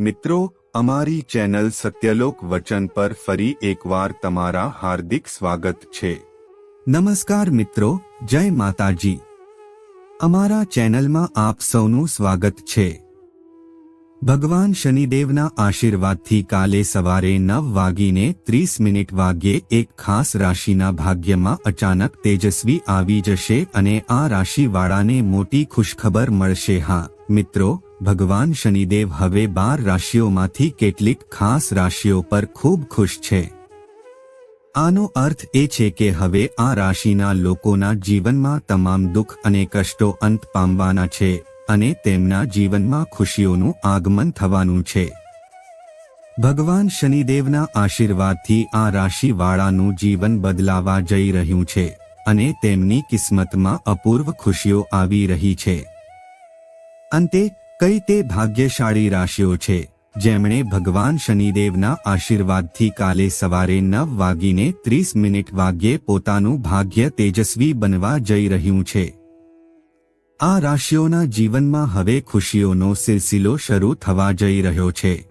મિત્રો, અમારી ચેનલ સત્યલોક વચન પર ફરી એકવાર તમારા હાર્દિક સ્વાગત છે. નમસ્કાર મિત્રો, જય માતાજી. અમારા ચેનલમાં આપ સૌનું સ્વાગત છે. ભગવાન શનિદેવના આશીર્વાદથી કાલે સવારે નવ વાગીને ત્રીસ મિનિટ વાગ્યે એક ખાસ રાશિના ભાગ્યમાં અચાનક તેજસ્વી આવી જશે અને આ રાશિવાળાને મોટી ખુશખબર મળશે. હા, મિત્રો ભગવાન શનિદેવ હવે બાર રાશિઓમાંથી કેટલીક ખાસ રાશિઓ પર ખૂબ ખુશ છે. આનો અર્થ એ છે કે હવે આ રાશિના લોકોના જીવનમાં તમામ દુઃખ અને કષ્ટો અંત પામવાના છે અને તેમના જીવનમાં ખુશીઓનું આગમન થવાનું છે. ભગવાન શનિદેવના આશીર્વાદથી આ રાશિવાળાનું જીવન બદલાવા જઈ રહ્યું છે અને તેમની કિસ્મતમાં અપૂર્વ ખુશીઓ આવી રહી છે. અંતે કઈ તે ભાગ્યશાળી રાશિઓ છે? જેમણે ભગવાન શનિદેવના આશીર્વાદથી કાલે સવારે નવ વાગીને ત્રીસ મિનિટ વાગ્યે પોતાનું ભાગ્ય તેજસ્વી બનવા જઈ રહ્યું છે. આ રાશિઓના જીવનમાં હવે ખુશીઓનો સિલસિલો શરૂ થવા જઈ રહ્યો છે.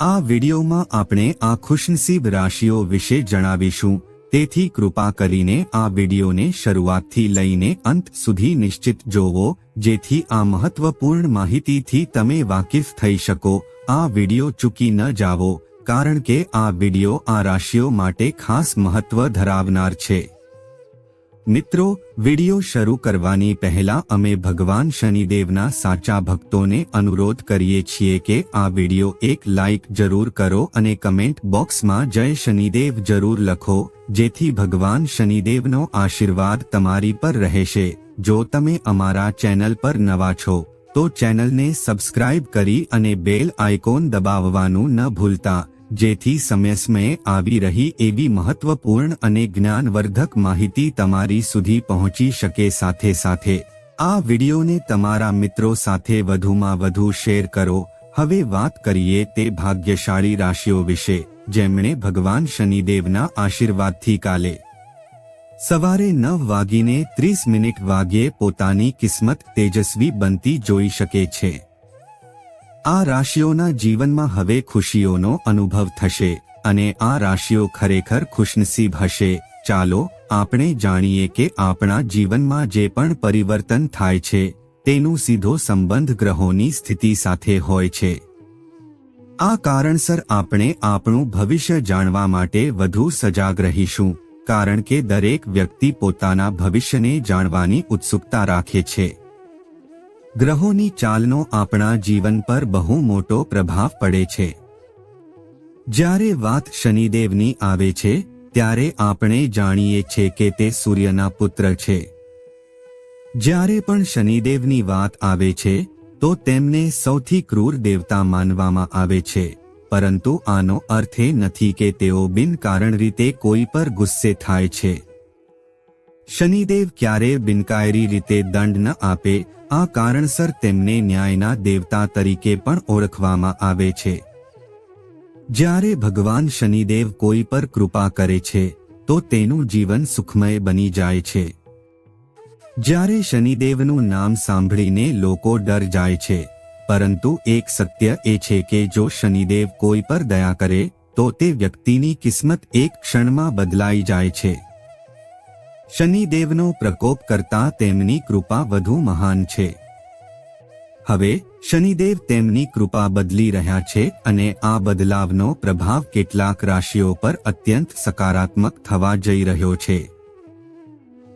આ વિડિયોમાં આપણે આ ખુશનસીબ રાશિઓ વિશે જણાવીશું. તેથી કૃપા કરીને આ વિડિયોને શરૂઆતથી લઈને અંત સુધી નિશ્ચિત જોવો, જેથી આ મહત્વપૂર્ણ માહિતીથી તમે વાકેફ થઈ શકો. આ વિડિયો ચૂકી ન જાવો કારણ કે આ વિડિયો આ રાશિઓ માટે ખાસ મહત્વ ધરાવનાર છે. મિત્રો, વિડિયો શરૂ કરવાની પહેલા અમે ભગવાન શનિદેવના સાચા ભક્તોને અનુરોધ કરીએ છીએ કે આ વિડિયો એક લાઇક જરૂર કરો અને કમેન્ટ બોક્સમાં જય શનિદેવ જરૂર લખો, જેથી ભગવાન શનિદેવનો આશીર્વાદ તમારી પર રહેશે. જો તમે અમારા ચેનલ પર નવા છો, તો ચેનલને સબસ્ક્રાઇબ કરી અને બેલ આઇકોન દબાવવાનું ન ભૂલતા. જેથી સમય સમયે આવી રહી એવી મહત્વપૂર્ણ અને જ્ઞાનવર્ધક માહિતી તમારી સુધી પહોંચી શકે સાથે સાથે. આ વિડિયોને તમારા મિત્રો સાથે વધુમાં વધુ શેર કરો. હવે વાત કરીએ તે ભાગ્યશાળી રાશિઓ વિશે, જેમણે ભગવાન શનિદેવના આશીર્વાદથી કાલે સવારે નવ વાગીને ત્રીસ મિનિટ વાગ્યે પોતાની કિસ્મત તેજસ્વી બનતી જોઈ શકે છે. આ રાશિઓના જીવનમાં હવે ખુશીઓનો અનુભવ થશે અને આ રાશિઓ ખરેખર ખુશનસીબ હશે. ચાલો આપણે જાણીએ કે આપણા જીવનમાં જે પણ પરિવર્તન થાય છે, તેનું સીધો સંબંધ ગ્રહોની સ્થિતિ સાથે હોય છે. આ કારણસર આપણે આપણું ભવિષ્ય જાણવા માટે વધુ સજાગ રહીશું, કારણ કે દરેક વ્યક્તિ પોતાના ભવિષ્યને જાણવાની ઉત્સુકતા રાખે છે. ગ્રહોની ચાલનો આપણા જીવન પર બહુ મોટો પ્રભાવ પડે છે. જ્યારે વાત શનિદેવની આવે છે, ત્યારે આપણે જાણીએ છીએ કે તે સૂર્યના પુત્ર છે. જ્યારે પણ શનિદેવની વાત આવે છે, તો તેમને સૌથી ક્રૂર દેવતા માનવામાં આવે છે, પરંતુ આનો અર્થ એ નથી કે તેઓ બિનકારણ રીતે કોઈ પર ગુસ્સે થાય છે. શનિદેવ ક્યારે બિનકાયરી રીતે દંડ ન આપે, આ કારણસર તેમને ન્યાયના દેવતા તરીકે પણ ઓળખવામાં આવે છે. જ્યારે ભગવાન શનિદેવ કોઈ પર કૃપા કરે છે, તો તેનું જીવન સુખમય બની જાય છે. જ્યારે શનિદેવનું નામ સાંભળીને લોકો ડર જાય છે, પરંતુ એક સત્ય એ છે કે જો શનિદેવ કોઈ પર દયા કરે, તો તે વ્યક્તિની કિસ્મત એક ક્ષણમાં બદલાઈ જાય છે. શનિદેવનો પ્રકોપ કરતા તેમની કૃપા વધુ મહાન છે. હવે, શનિદેવ તેમની કૃપા બદલી રહ્યા છે અને આ બદલાવનો પ્રભાવ કેટલાક રાશિઓ પર અત્યંત સકારાત્મક થવા જઈ રહ્યો છે.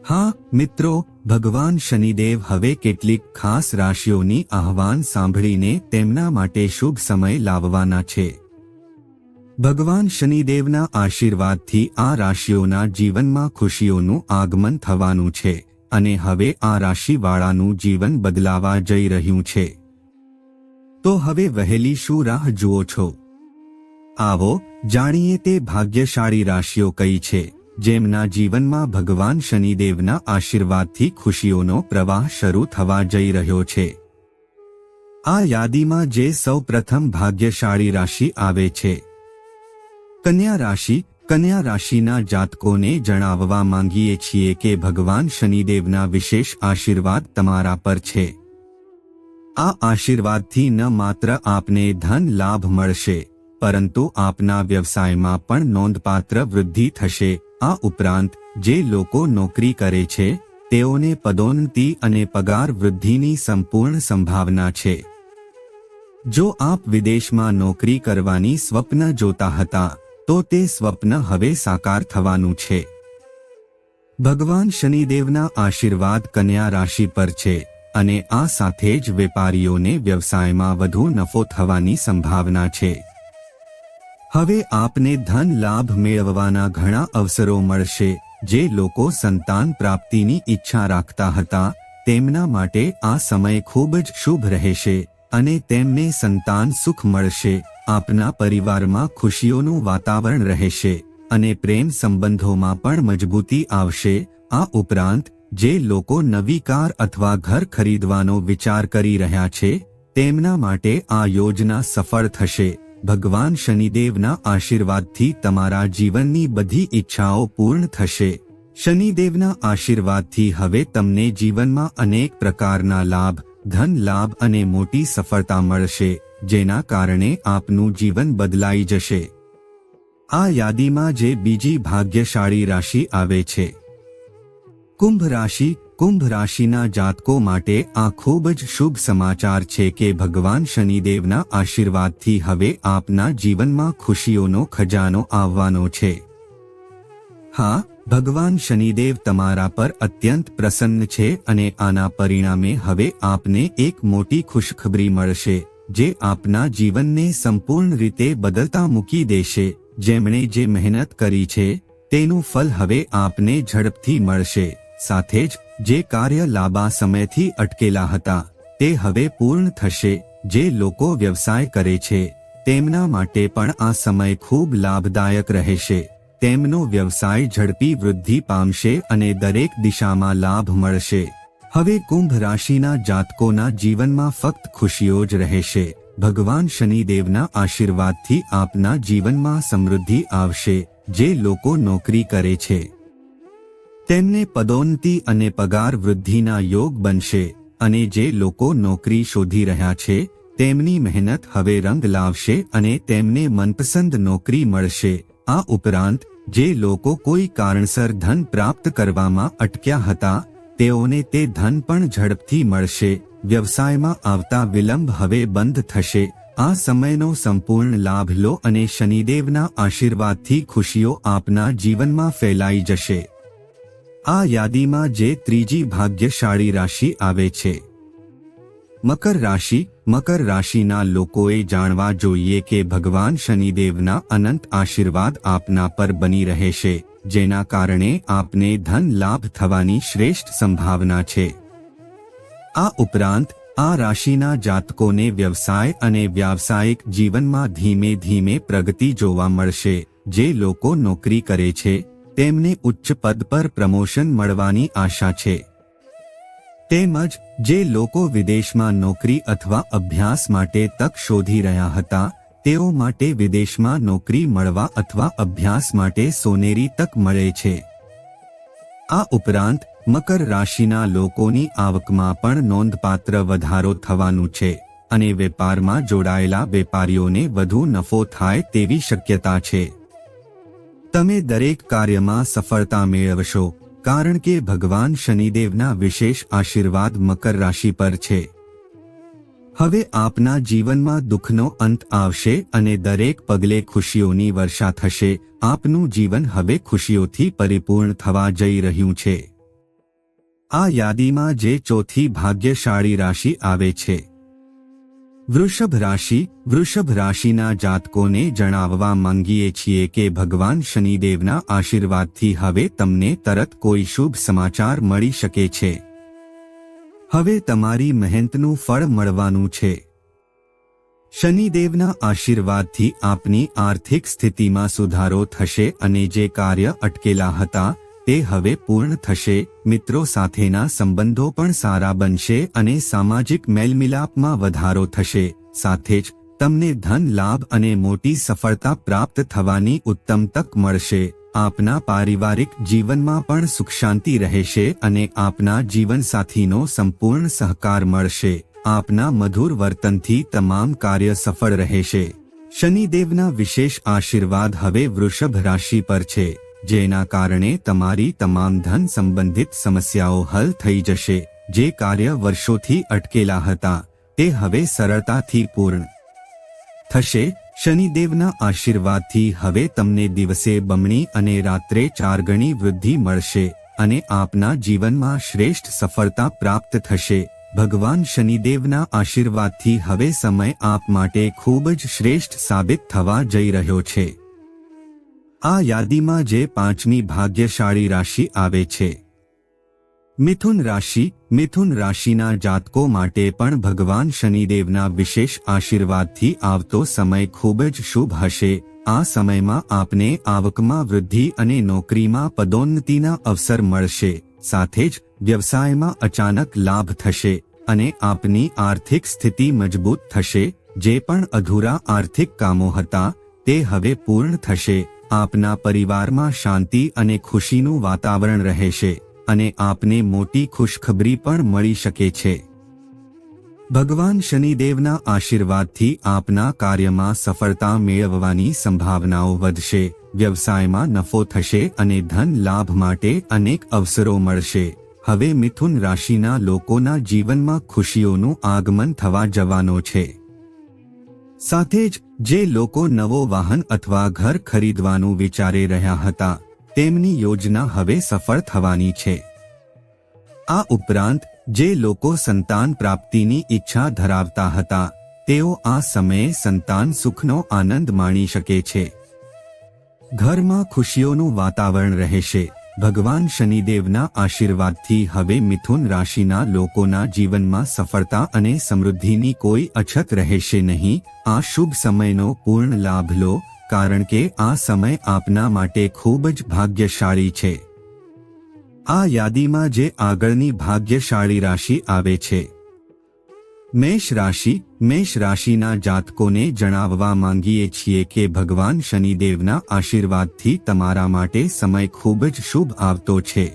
હા, મિત્રો, ભગવાન શનિદેવ હવે કેટલીક ખાસ રાશિઓની આહવાન સાંભળીને તેમના માટે શુભ સમય લાવવાના છે. ભગવાન શનિદેવના આશીર્વાદથી આ રાશિઓના જીવનમાં ખુશીઓનું આગમન થવાનું છે અને હવે આ રાશિવાળાનું જીવન બદલાવા જઈ રહ્યું છે. તો હવે વહેલી શું રાહ જુઓ છો? આવો, જાણીએ તે ભાગ્યશાળી રાશિઓ કઈ છે, જેમના જીવનમાં ભગવાન શનિદેવના આશીર્વાદથી ખુશીઓનો પ્રવાહ શરૂ થવા જઈ રહ્યો છે. આ યાદીમાં જે સૌ પ્રથમ ભાગ્યશાળી રાશિ આવે છે કન્યા રાશિ, કન્યા રાશિના જાતકોને જણાવવા માંગીએ છીએ કે ભગવાન શનિદેવના વિશેષ આશીર્વાદ તમારા પર છે. આ આશીર્વાદથી ન માત્ર આપને ધન લાભ મળશે, પરંતુ આપના વ્યવસાયમાં પણ નોંધપાત્ર વૃદ્ધિ થશે. આ ઉપરાંત, જે લોકો નોકરી કરે છે, તેઓને પદોન્નતિ અને પગાર વૃદ્ધિની સંપૂર્ણ સંભાવના છે. જો આપ વિદેશમાં નોકરી કરવાની સ્વપ્ન જોતા હતા તો તે સ્વપ્ન હવે સાકાર થવાનું છે. ભગવાન શનિદેવના આશીર્વાદ કન્યા રાશિ પર છે અને આ સાથે જ વેપારીઓને વ્યવસાયમાં વધુ નફો થવાની સંભાવના છે. હવે આપને ધન લાભ મેળવવાના ઘણા અવસરો મળશે, જે લોકો સંતાન પ્રાપ્તિની ઈચ્છા રાખતા હતા, તેમના માટે આ સમય ખૂબ જ શુભ રહેશે. અને તેમને સંતાન સુખ મળશે. આપના પરિવારમાં ખુશીઓનું વાતાવરણ રહેશે અને પ્રેમ સંબંધોમાં પણ મજબૂતી આવશે. આ ઉપરાંત, જે લોકો નવી કાર અથવા ઘર ખરીદવાનો વિચાર કરી રહ્યા છે, તેમના માટે આ યોજના સફળ થશે. ભગવાન શનિદેવના આશીર્વાદથી તમારા જીવનની બધી ઈચ્છાઓ પૂર્ણ થશે. શનિદેવના આશીર્વાદથી હવે તમને જીવનમાં અનેક પ્રકારના લાભ ધન લાભ અને મોટી સફળતા મળશે, જેના કારણે આપનું જીવન બદલાઈ જશે. આ યાદીમાં જે બીજી ભાગ્યશાળી રાશિ આવે છે. કુંભ રાશિ, કુંભ રાશિના જાતકો માટે આ ખૂબ જ શુભ સમાચાર છે કે ભગવાન શનિદેવના આશીર્વાદથી હવે આપના જીવનમાં ખુશીઓનો ખજાનો આવવાનો છે. હા ભગવાન શનિદેવ તમારા પર અત્યંત પ્રસન્ન છે અને આના પરિણામે હવે આપને એક મોટી ખુશખબરી મળશે, જે આપના જીવનને સંપૂર્ણ રીતે બદલતા મૂકી દેશે. જેમણે જે મહેનત કરી છે, તેનું ફલ હવે આપને ઝડપથી મળશે. સાથે જ, જે કાર્ય લાંબા સમયથી અટકેલા હતા, તે હવે પૂર્ણ થશે. જે લોકો વ્યવસાય કરે છે, તેમના માટે પણ આ સમય ખૂબ લાભદાયક રહેશે. તેમનો વ્યવસાય ઝડપી વૃદ્ધિ પામશે અને દરેક દિશામાં લાભ મળશે. હવે કુંભ રાશિના જાતકોના જીવનમાં ફક્ત ખુશીઓ જ રહેશે. ભગવાન શનિદેવના આશીર્વાદથી આપના જીવનમાં સમૃદ્ધિ આવશે, જે લોકો નોકરી કરે છે. તેમને પદોન્નતિ અને પગાર વૃદ્ધિના યોગ બનશે, અને જે લોકો નોકરી શોધી રહ્યા છે, તેમની મહેનત હવે રંગ લાવશે અને તેમને મનપસંદ નોકરી મળશે. આ ઉપરાંત, જે લોકો કોઈ કારણસર ધન પ્રાપ્ત કરવામાં અટક્યા હતા, તેઓને તે ધન પણ ઝડપથી મળશે, વ્યવસાયમાં આવતા વિલંબ હવે બંધ થશે. આ સમયનો સંપૂર્ણ લાભ લો અને શનિદેવના આશીર્વાદથી ખુશીઓ આપના જીવનમાં ફેલાઈ જશે. આ યાદીમાં જે ત્રીજી ભાગ્યશાળી રાશિ આવે છે. મકર રાશિ મકર રાશિના લોકોએ જાણવા જોઈએ કે ભગવાન શનિદેવના અનંત આશીર્વાદ આપના પર બની રહેશે, જેના કારણે આપને ધન લાભ થવાની શ્રેષ્ઠ સંભાવના છે. આ ઉપરાંત, આ રાશિના જાતકોને વ્યવસાય અને વ્યાવસાયિક જીવનમાં ધીમે ધીમે પ્રગતિ જોવા મળશે, જે લોકો નોકરી કરે છે, તેમને ઉચ્ચ પદ પર પ્રમોશન મળવાની આશા છે. તેમજ જે લોકો વિદેશમાં નોકરી અથવા અભ્યાસ માટે તક શોધી રહ્યા હતા, તેઓ માટે વિદેશમાં નોકરી મળવા અથવા અભ્યાસ માટે સોનેરી તક મળે છે. આ ઉપરાંત, મકર રાશિના લોકોની આવકમાં પણ નોંધપાત્ર વધારો થવાનું છે અને વેપારમાં જોડાયેલા વેપારીઓને વધુ નફો થાય તેવી શક્યતા છે. તમે દરેક કાર્યમાં સફળતા મેળવશો કારણ કે ભગવાન શનિદેવના વિશેષ આશીર્વાદ મકર રાશિ પર છે. હવે આપના જીવનમાં દુઃખનો અંત આવશે અને દરેક પગલે ખુશીઓની વર્ષા થશે. આપનું જીવન હવે ખુશીઓથી પરિપૂર્ણ થવા જઈ રહ્યું છે. આ યાદીમાં જે ચોથી ભાગ્યશાળી રાશિ આવે છે. વૃષભ રાશિ વૃષભ રાશિના જાતકોને જણાવવા માંગીએ છીએ કે ભગવાન શનિદેવના આશીર્વાદથી હવે તમને તરત કોઈ શુભ સમાચાર મળી શકે છે. હવે તમારી મહેનતનું ફળ મળવાનું છે. શનિદેવના આશીર્વાદથી આપની આર્થિક સ્થિતિમાં સુધારો થશે અને જે કાર્ય અટકેલા હતા તે હવે પૂર્ણ થશે. મિત્રો સાથેના સંબંધો પણ સારા બનશે અને સામાજિક મેલમિલાપમાં વધારો થશે. સાથે જ, તમને ધન લાભ અને મોટી સફળતા પ્રાપ્ત થવાની ઉત્તમ તક મળશે. આપના પારિવારિક જીવનમાં પણ સુખ શાંતિ રહેશે અને આપના જીવનસાથીનો સંપૂર્ણ સહકાર મળશે. આપના મધુર વર્તનથી તમામ કાર્ય સફળ રહેશે. શનિદેવના વિશેષ આશીર્વાદ હવે વૃષભ રાશિ પર છે. જેના કારણે તમારી તમામ ધન સંબંધિત સમસ્યાઓ હલ થઈ જશે. જે કાર્ય વર્ષોથી અટકેલા હતા, તે હવે સરળતાથી પૂર્ણ થશે. શનિદેવના આશીર્વાદથી હવે તમને દિવસે બમણી અને રાત્રે ચાર ગણી વૃદ્ધિ મળશે અને આપના જીવનમાં શ્રેષ્ઠ સફળતા પ્રાપ્ત થશે. ભગવાન શનિદેવના આશીર્વાદથી હવે સમય આપ માટે ખૂબ જ શ્રેષ્ઠ સાબિત થવા જઈ રહ્યો છે. આ યાદીમાં જે પાંચમી ભાગ્યશાળી રાશિ આવે છે. મિથુન રાશિ, મિથુન રાશિના જાતકો માટે પણ ભગવાન શનિદેવના વિશેષ આશીર્વાદથી આવતો સમય ખૂબ જ શુભ હશે. આ સમયમાં આપને આવકમાં વૃદ્ધિ અને નોકરીમાં પદોન્નતિના અવસર મળશે. સાથે જ વ્યવસાયમાં અચાનક લાભ થશે અને આપની આર્થિક સ્થિતિ મજબૂત થશે. જે પણ અધૂરા આર્થિક કામો હતા, તે હવે પૂર્ણ થશે. આપના પરિવારમાં શાંતિ અને ખુશીનું વાતાવરણ રહેશે અને આપને મોટી ખુશખબરી પણ મળી શકે છે. ભગવાન શનિદેવના આશીર્વાદથી આપના કાર્યમાં સફળતા મેળવવાની સંભાવનાઓ વધશે, વ્યવસાયમાં નફો થશે અને ધન લાભ માટે અનેક અવસરો મળશે. હવે મિથુન રાશિના લોકોના જીવનમાં ખુશીઓનું આગમન થવા જવાનો છે. સાથે જ જે લોકો નવો વાહન અથવા ઘર ખરીદવાનું વિચારી રહ્યા હતા, તેમની યોજના હવે સફળ થવાની છે. આ ઉપરાંત, જે લોકો સંતાન પ્રાપ્તિની ઈચ્છા ધરાવતા હતા, તેઓ આ સમયે સંતાન સુખનો આનંદ માણી શકે છે. ઘરમાં ખુશીઓનું વાતાવરણ રહેશે. ભગવાન શનિદેવના આશીર્વાદથી હવે મિથુન રાશિના લોકોના જીવનમાં સફળતા અને સમૃદ્ધિની કોઈ અછત રહેશે નહીં. આ શુભ સમયનો પૂર્ણ લાભ લો, કારણ કે આ સમય આપના માટે ખૂબ જ ભાગ્યશાળી છે. આ યાદીમાં જે આગળની ભાગ્યશાળી રાશિ આવે છે. મેષ રાશિ, મેષ રાશિના જાતકોને જણાવવા માંગીએ છીએ કે ભગવાન શનિદેવના આશીર્વાદથી તમારા માટે સમય ખૂબ જ શુભ આવતો છે.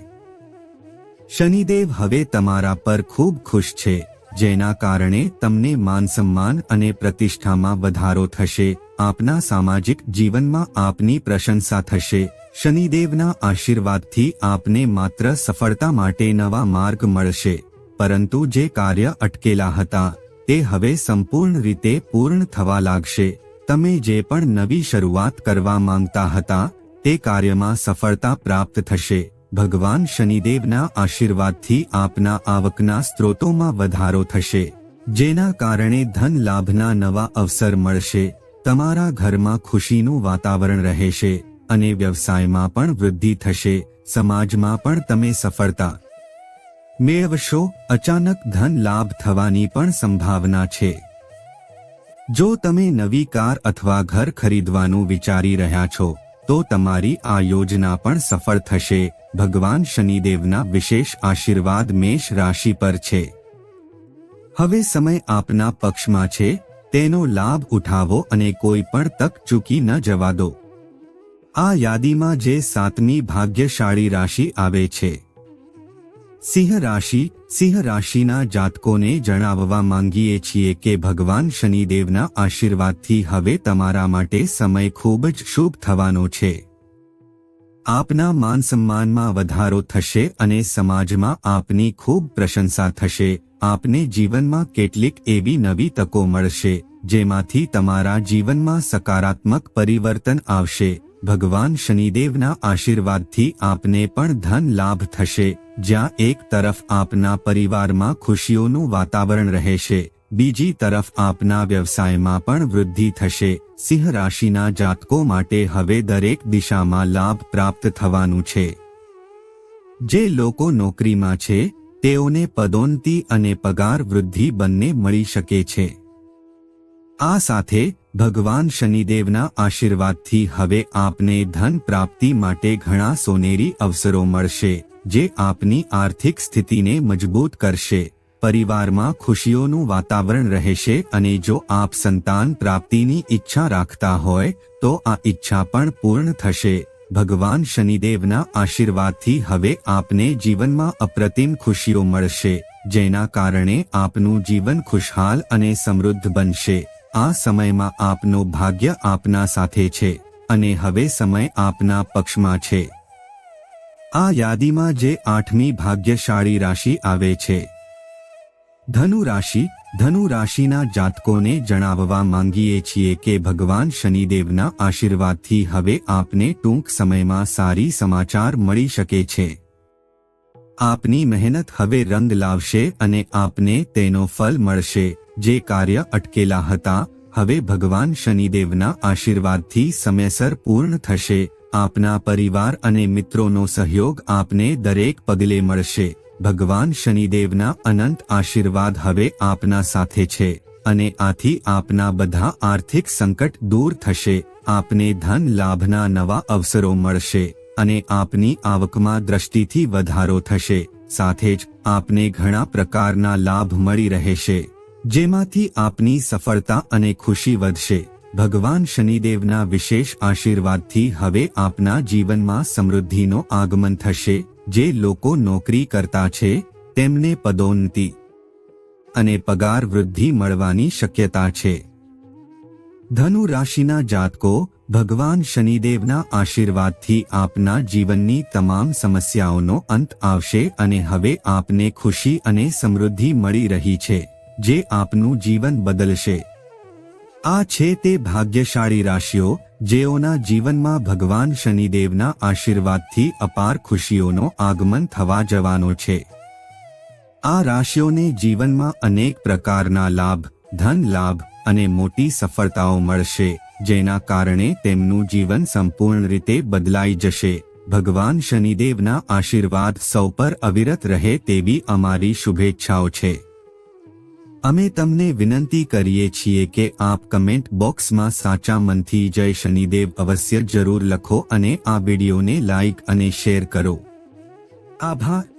શનિદેવ હવે તમારા પર ખૂબ ખુશ છે, જેના કારણે તમને માન સન્માન અને પ્રતિષ્ઠામાં વધારો થશે, આપના સામાજિક જીવનમાં આપની પ્રશંસા થશે. શનિદેવના આશીર્વાદથી આપને માત્ર સફળતા માટે નવા માર્ગ મળશે. પરંતુ જે કાર્ય અટકેલા હતા, તે હવે સંપૂર્ણ રીતે પૂર્ણ થવા લાગશે. તમે જે પણ નવી શરૂઆત કરવા માંગતા હતા, તે કાર્યમાં સફળતા પ્રાપ્ત થશે. ભગવાન શનિદેવના આશીર્વાદથી આપના આવકના સ્ત્રોતોમાં વધારો થશે, જેના કારણે ધન લાભના નવા અવસર મળશે. તમારા ઘરમાં ખુશીનું વાતાવરણ રહેશે અને વ્યવસાયમાં પણ વૃદ્ધિ થશે, સમાજમાં પણ તમે સફળતા મેળવશો અચાનક ધન લાભ થવાની પણ સંભાવના છે. જો તમે નવી કાર અથવા ઘર ખરીદવાનું વિચારી રહ્યા છો, તો તમારી આ યોજના પણ સફળ થશે. ભગવાન શનિદેવના વિશેષ આશીર્વાદ મેષ રાશિ પર છે. હવે સમય આપના પક્ષમાં છે. તેનો લાભ ઉઠાવો અને કોઈ પણ તક ચૂકી ન જવા દો. આ યાદીમાં જે સાતમી ભાગ્યશાળી રાશિ આવે છે. સિંહ રાશિ સિંહ રાશિના જાતકોને જણાવવા માંગીએ છીએ કે ભગવાન શનિદેવના આશીર્વાદથી હવે તમારા માટે સમય ખૂબ જ શુભ થવાનો છે. આપના માન સન્માનમાં વધારો થશે અને સમાજમાં આપની ખૂબ પ્રશંસા થશે. આપને જીવનમાં કેટલીક એવી નવી તકો મળશે, જેમાંથી તમારા જીવનમાં સકારાત્મક પરિવર્તન આવશે. ભગવાન શનિદેવના આશીર્વાદથી આપને પણ ધન લાભ થશે, જ્યાં એક તરફ આપના પરિવારમાં ખુશીઓનું વાતાવરણ રહેશે, બીજી તરફ આપના વ્યવસાયમાં પણ વૃદ્ધિ થશે, સિંહ રાશિના જાતકો માટે હવે દરેક દિશામાં લાભ પ્રાપ્ત થવાનું છે. જે લોકો નોકરીમાં છે, તેઓને પદોન્નતિ અને પગાર વૃદ્ધિ બંને મળી શકે છે. આ સાથે ભગવાન શનિદેવના આશીર્વાદથી હવે આપને ધન પ્રાપ્તિ માટે ઘણા સોનેરી અવસરો મળશે, જે આપની આર્થિક સ્થિતિને મજબૂત કરશે. પરિવારમાં ખુશીઓનું વાતાવરણ રહેશે અને જો આપ સંતાન પ્રાપ્તિની ઈચ્છા રાખતા હોય, તો આ ઈચ્છા પણ પૂર્ણ થશે. ભગવાન શનિદેવના આશીર્વાદથી હવે આપને જીવનમાં અપ્રતિમ ખુશીઓ મળશે, જેના કારણે આપનું જીવન ખુશહાલ અને સમૃદ્ધ બનશે. આ સમયમાં આપનું ભાગ્ય આપના સાથે છે અને હવે સમય આપના પક્ષમાં છે. આ યાદીમાં જે આઠમી ભાગ્યશાળી રાશિ આવે છે. ધનુ રાશિ, ધનુ રાશિના જાતકોને જણાવવા માંગીએ છીએ કે ભગવાન શનિદેવના આશીર્વાદથી હવે આપને ટૂંક સમયમાં સારી સમાચાર મળી શકે છે. આપની મહેનત હવે રંગ લાવશે અને આપને તેનો ફલ મળશે. જે કાર્ય અટકેલા હતા, હવે ભગવાન શનિદેવના આશીર્વાદથી સમયસર પૂર્ણ થશે. આપના પરિવાર અને મિત્રોનો સહયોગ આપને દરેક પગલે મળશે. ભગવાન શનિદેવના અનંત આશીર્વાદ હવે આપના સાથે છે અને આથી આપના બધા આર્થિક સંકટ દૂર થશે. આપને ધન લાભના નવા અવસરો મળશે અને આપની આવકમાં દ્રષ્ટિથી વધારો થશે. સાથે જ આપને ઘણા પ્રકારના લાભ મળી રહેશે. જેમાંથી આપની સફળતા અને ખુશી વધશે. ભગવાન શનિદેવના વિશેષ આશીર્વાદથી હવે આપના જીવનમાં સમૃદ્ધિનો આગમન થશે. જે લોકો નોકરી કરતા છે, તેમને પદોન્નતિ અને પગાર વૃદ્ધિ મળવાની શક્યતા છે. ધનુ રાશિના જાતકો, ભગવાન શનિદેવના આશીર્વાદથી આપના જીવનની તમામ સમસ્યાઓનો અંત આવશે અને હવે આપને ખુશી અને સમૃદ્ધિ મળી રહી છે. જે આપનું જીવન બદલશે. આ છે તે ભાગ્યશાળી રાશિઓ, જેઓના જીવનમાં ભગવાન શનિદેવના આશીર્વાદથી અપાર ખુશીઓનો આગમન થવા જવાનો છે. આ રાશિઓને જીવનમાં અનેક પ્રકારના લાભ, ધન લાભ અને મોટી સફળતાઓ મળશે, જેના કારણે તેમનું જીવન સંપૂર્ણ રીતે બદલાઈ જશે. ભગવાન શનિદેવના આશીર્વાદ સૌ પર અવિરત રહે તેવી અમારી શુભેચ્છાઓ છે. અમે તમને વિનંતી કરીએ છીએ કે આપ કમેન્ટ બોક્સમાં સાચા મનથી જય શનિદેવ અવશ્ય જરૂર લખો અને આ વિડીયોને લાઇક અને શેર કરો. આભાર.